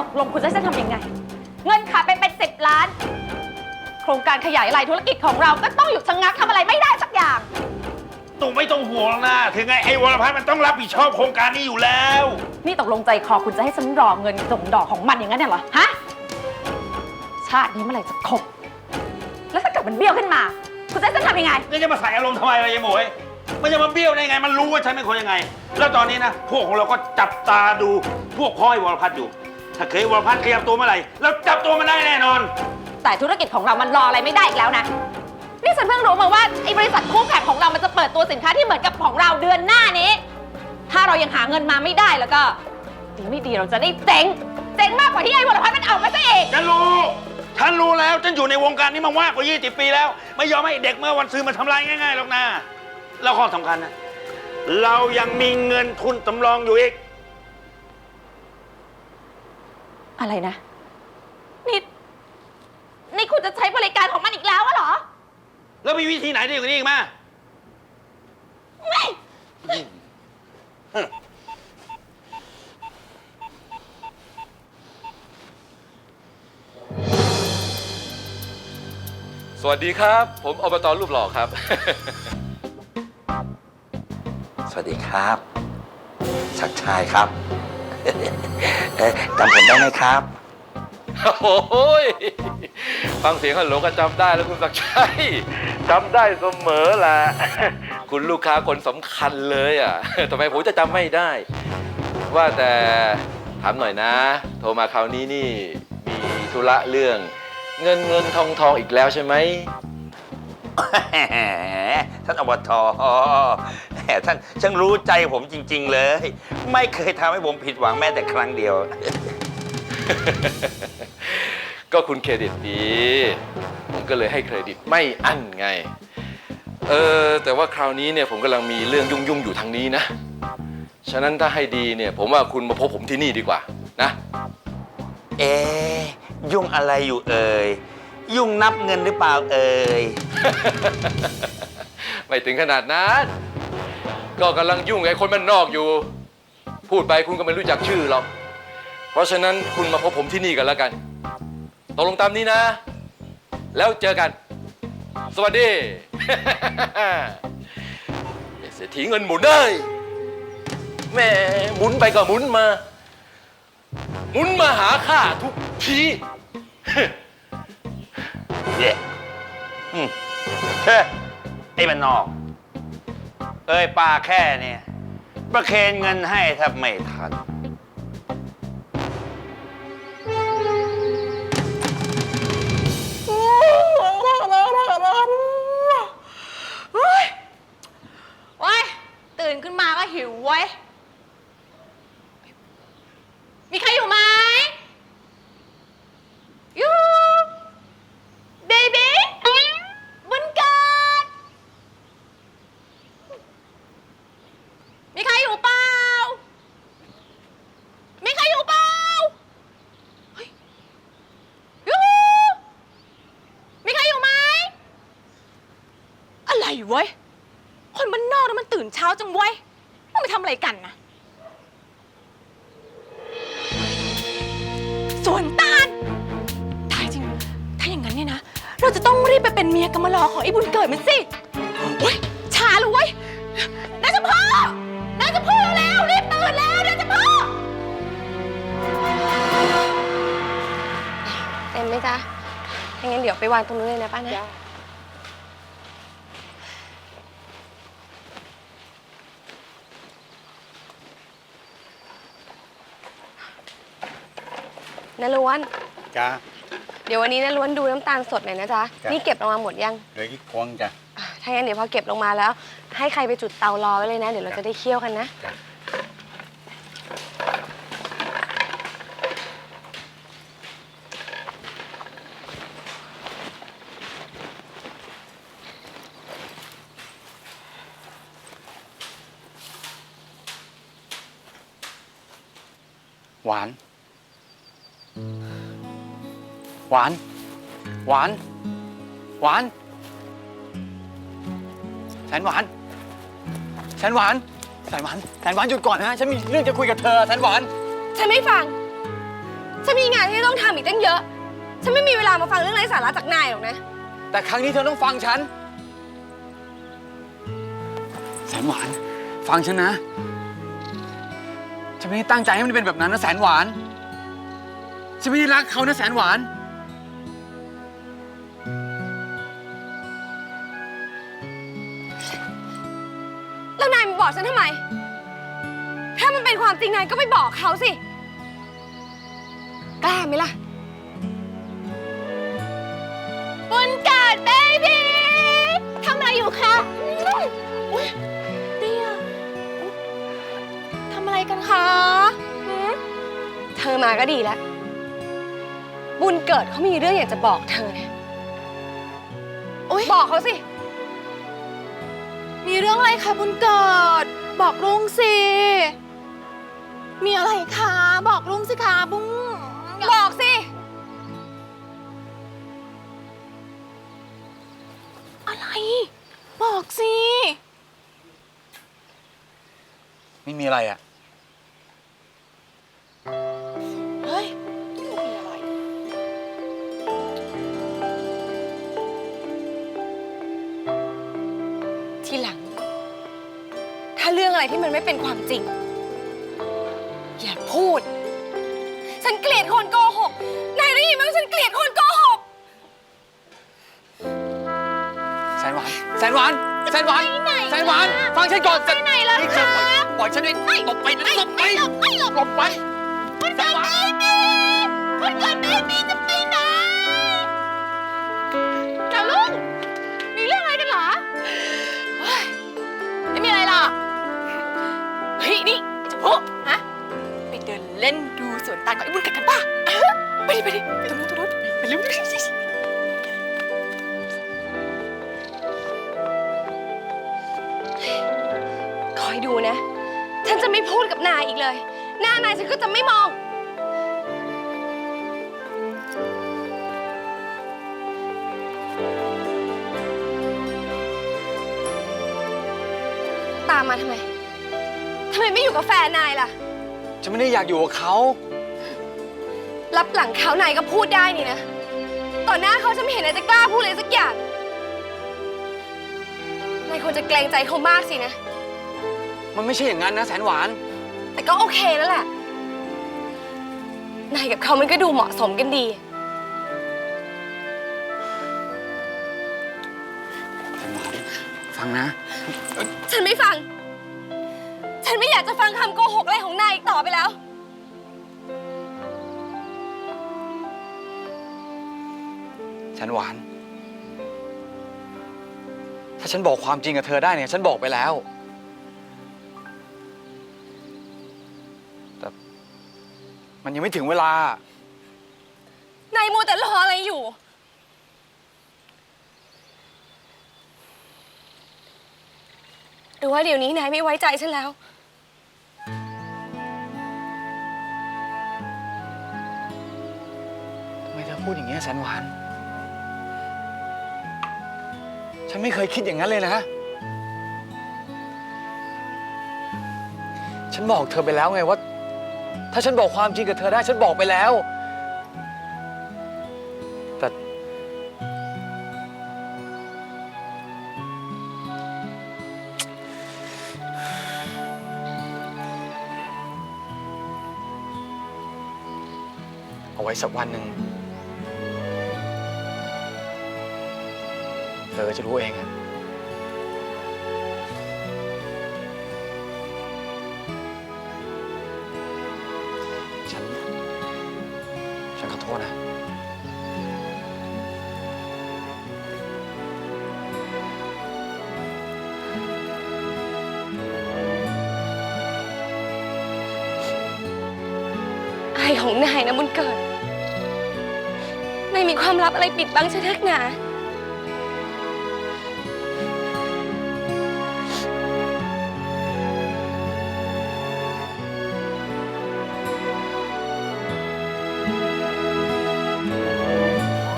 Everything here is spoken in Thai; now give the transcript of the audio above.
ตกลงคุณจะจะทำยังไง เงินขาดไปเป็นสิบล้าน โครงการขยายรายธุรกิจของเราก็ต้องหยุดชะงักทำอะไรไม่ได้สักอย่างตุงไม่ต้องห่วงนะถึงไงไอ้วรพัฒน์มันต้องรับผิดชอบโครงการนี้อยู่แล้ว นี่ตกลงใจคอคุณจะให้ฉันรอเงินส่งดอกของมันอย่างนั้นเนี่ยเหรอ ฮะ ชาตินี้เมื่อไหร่จะครบ แล้วถ้าเกิดมันเบี้ยวขึ้นมา คุณจะให้ฉันทำยังไงนี่จะมาใส่อารมณ์ทำไมล่ะยายหมวย มันจะมาเบี้ยวได้ไง มันรู้ว่าฉันเป็นคนยังไง แล้วตอนนี้นะ พวกของเราก็จับตาดูพวกพ่อไอ้วรพัฒน์อยู่ ถ้าเคยวรพัฒน์ขยับตัวเมื่อไหร่เราจับตัวมันได้แน่นอน แต่ธุรกิจของเรามันรออะไรไม่ได้อีกแล้วนะ นี่ฉันเพิ่งรู้มาว่าไอ้บริษัทคู่แข่งของเรามันจะเปิดตัวสินค้าที่เหมือนกับของเราเดือนหน้านี้ ถ้าเรายังหาเงินมาไม่ได้แล้วก็ดีไม่ดีเราจะได้เจ๊ง เจ๊งมากกว่าที่ไอ้วรพัฒน์มันเอามาซะเองฉันรู้ ฉันรู้แล้ว ฉันอยู่ในวงการนี้มามากกว่า 20 ปีแล้ว ไม่ยอมให้เด็กเมื่อวันซื้อมาทำลายง่ายๆหรอกนะ แล้วข้อสำคัญนะ เรายังมีเงินทุนสำรองอยู่อีก อะไรนะ นี่ นี่คุณจะใช้บริการของมันอีกแล้วอะเหรอ แล้วมีวิธีไหนดีกว่านี้อีกไหมไม่ สวัสดีครับ ผมอบตรูปหล่อครับ สวัสดีครับ ชักชายครับเอ๊ะ จำผมได้ไหมครับ โอ้ยฟังเสียงฮัลโหลก็จำได้แล้วคุณศักดิ์ชัยจำได้เสมอแหละ คุณลูกค้าคนสำคัญเลยอะทำไมผมจะจำไม่ได้ ว่าแต่ถามหน่อยนะ โทรมาคราวนี้นี่มีธุระเรื่อง เงินเงินทองทองอีกแล้วใช่ไหมแหม ท่านอบทแหมท่านช่างรู้ใจผมจริง ๆ เลย ไม่เคยทำให้ผมผิดหวังแม้แต่ครั้งเดียว ก็คุณเครดิตดี ผมก็เลยให้เครดิตไม่อั้นไง เออแต่ว่าคราวนี้เนี่ยผมกำลังมีเรื่องยุ่งๆอยู่ทางนี้นะ ฉะนั้นถ้าให้ดีเนี่ย ผมว่าคุณมาพบผมที่นี่ดีกว่านะ เอ๊ะยุ่งอะไรอยู่เอ่ย ยุ่งนับเงินหรือเปล่าเอ่ย ไม่ถึงขนาดนั้นก็กำลังยุ่งไอ้คนมันนอกอยู่ พูดไปคุณก็ไม่รู้จักชื่อหรอกเพราะฉะนั้นคุณมาพบผมที่นี่กันแล้วกันตกลงตามนี้นะ แล้วเจอกัน สวัสดีเศรษฐีเงินหมุนเลยแม่หมุนไปก็หมุนมา หมุนมาหาข้าทุกที เย่อืมเฮ้ยไอ้มันนอก เอ้ยปลาแค่เนี่ย ประเคนเงินให้แทบไม่ทัน เว้ย คนบ้านนอกนะมันตื่นเช้าจังเว้ยมันไปทำอะไรกันนะสวนตาลตายจริง ถ้าอย่างนั้นเนี่ยนะ เราจะต้องรีบไปเป็นเมียกำมะลอของไอ้บุญเกิดมันสิเว้ยช้าเลยเว้ยนายจ้าพ่อนายเจ้าพ่อแล้วรีบตื่นแล้วนายเจ้าพ่อเต็มไหมจ๊ะถ้างั้นเดี๋ยวไปวางตรงนู้นเลยนะป้านะ นล้วน จ้า เดี๋ยววันนี้นล้วนดูน้ำตาลสดหน่อยนะจ๊ะ จ้ะ นี่เก็บลงมาหมดยังเหลืออีกพวงจ้ะ อะถ้างั้นเดี๋ยวพอเก็บลงมาแล้ว ให้ใครไปจุดเตารอไว้เลยนะ เดี๋ยวเราจะได้เคี่ยวกันนะ จ้ะ หวาน หวาน หวาน หวาน แสนหวาน แสนหวาน แสนหวาน แสนหวานหยุดก่อนนะฉันมีเรื่องจะคุยกับเธอ แสนหวาน ฉันไม่ฟัง ฉันไม่านที่ต้องทำอีกตั้งเยอะ ฉันไม่มีเวลามาฟังเรื่องไร้สาระจากนายหรอกนะ แต่ครั้งนี้เธอต้องฟังฉัน แสนหวาน ฟังฉันนะ ฉันไม่ได้ตั้งใจให้มันเป็นแบบนั้นนะแสนหวาน ฉันไม่ได้รักเขานะแสนหวานแล้วน ความจริงนายก็ไม่บอกเขาสิ กล้าไหมล่ะ บุญเกิดเบบีทำอะไรอยู่คะอุ๊ยเตี้ยทำอะไรกันคะหืมเธอมาก็ดีแล้ว บุญเกิดเขามีเรื่องอยากจะบอกเธอเนี่ยอุ๊ยบอกเขาสิ มีเรื่องอะไรคะบุญเกิด บอกลุงสิ มีอะไรคะ บอกลุงสิคะบุ้งบอกสิ อะไร บอกสิ ไม่มีอะไรอะ เฮ้ยไม่มีอะไร ทีหลัง ถ้าเรื่องอะไรที่มันไม่เป็นความจริง อย่าพูด ฉันเกลียดคนโกหก นายได้ยินไหมว่าฉันเกลียดคนโกหก แสนหวานแสนหวานแสนหวานแสนหวานฟังฉันก่อนไปไหนล่ะคะ ปล่อยฉันไปหลบไปนะหลบไปหลบไปหลบไปแสนหวานมัน วนตาลกับไอ้บุญกัดกันป่ะไปดิไปดิไปตรงนู้นตรงนู้นไปเร็วคอยดูนะ ฉันจะไม่พูดกับนายอีกเลย หน้านายฉันก็จะไม่มอง ตามมาทำไม ทำไมไม่อยู่กับแฟนนายล่ะ ฉันไม่ได้อยากอยู่กับเขา รับหลังเขานายก็พูดได้นี่นะ ต่อหน้าเขาฉันไม่เห็นนายจะกล้าพูดเลยสักอย่าง นายควรจะเกรงใจเขามากสินะ มันไม่ใช่อย่างนั้นนะแสนหวาน แต่ก็โอเคแล้วแหละ นายกับเขามันก็ดูเหมาะสมกันดีฟังนะ ฉันไม่ฟัง ฉันไม่อยากจะฟังคำโกหกอะไรของนายอีกต่อไปแล้ว ฉันหวาน ถ้าฉันบอกความจริงกับเธอได้เนี่ย ฉันบอกไปแล้ว แต่ มันยังไม่ถึงเวลา นายมัวแต่รออะไรอยู่ หรือว่าเดี๋ยวนี้นายไม่ไว้ใจฉันแล้ว ทำไมเธอพูดอย่างนี้ยแสนหวาน ฉันไม่เคยคิดอย่างนั้นเลยนะ ฉันบอกเธอไปแล้วไงว่า ถ้าฉันบอกความจริงกับเธอได้ ฉันบอกไปแล้ว แต่ เอาไว้สักวันหนึ่ง อจะรู้เองอะฉัน ฉันขอโทษนะอของนายนะบุญเกิด นายมีความลับอะไรปิดบังฉันนักหนา